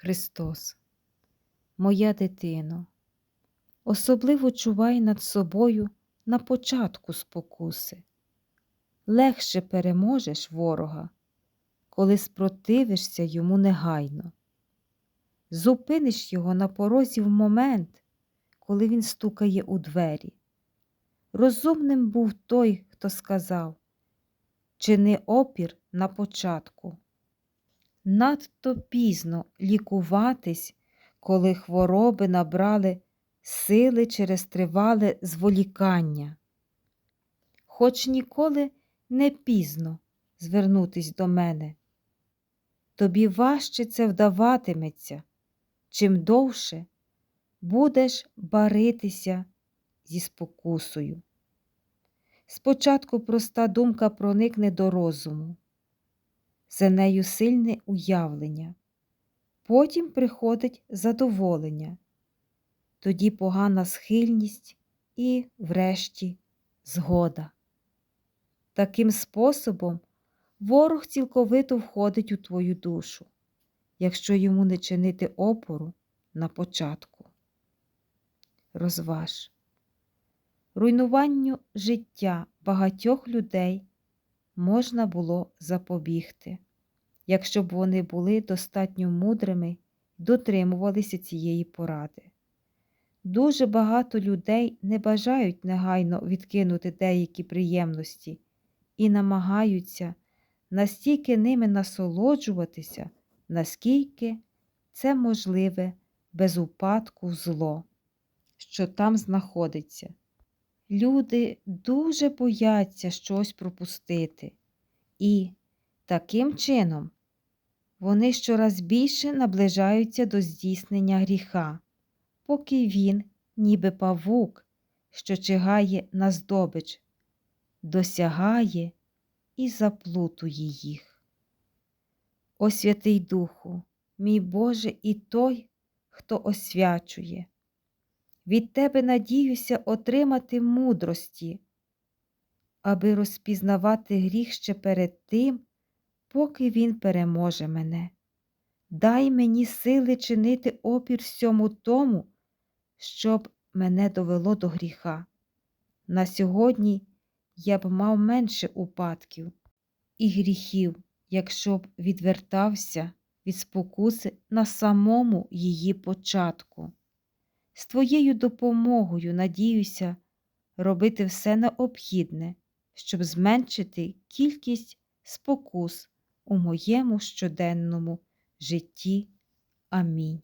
Христос, моя дитино, особливо чувай над собою на початку спокуси. Легше переможеш ворога, коли спротивишся йому негайно. Зупиниш його на порозі в момент, коли він стукає у двері. Розумним був той, хто сказав Чини опір на початку. Надто пізно лікуватись, коли хвороби набрали сили через тривале зволікання. Хоч ніколи не пізно звернутись до мене. Тобі важче це вдаватиметься, чим довше будеш баритися зі спокусою. Спочатку проста думка проникне до розуму, за нею сильне уявлення, потім приходить задоволення, тоді погана схильність і, врешті, згода. Таким способом ворог цілковито входить у твою душу, якщо йому не чинити опору на початку. Розваж. Руйнуванню життя багатьох людей можна було запобігти, якщо б вони були достатньо мудрими дотримувалися цієї поради. Дуже багато людей не бажають негайно відкинути деякі приємності і намагаються настільки ними насолоджуватися, наскільки це можливе без упадку зло, що там знаходиться. Люди дуже бояться щось пропустити, і таким чином вони щораз більше наближаються до здійснення гріха, поки він, ніби павук, що чигає на здобич, досягає і заплутує їх. О Святий Духу, мій Боже, і той, хто освячує. Від Тебе надіюся отримати мудрості, аби розпізнавати гріх ще перед тим, поки він переможе мене. Дай мені сили чинити опір всьому тому, щоб мене довело до гріха. На сьогодні я б мав менше упадків і гріхів, якщо б відвертався від спокуси на самому її початку. З твоєю допомогою надіюся робити все необхідне, щоб зменшити кількість спокус у моєму щоденному житті. Амінь.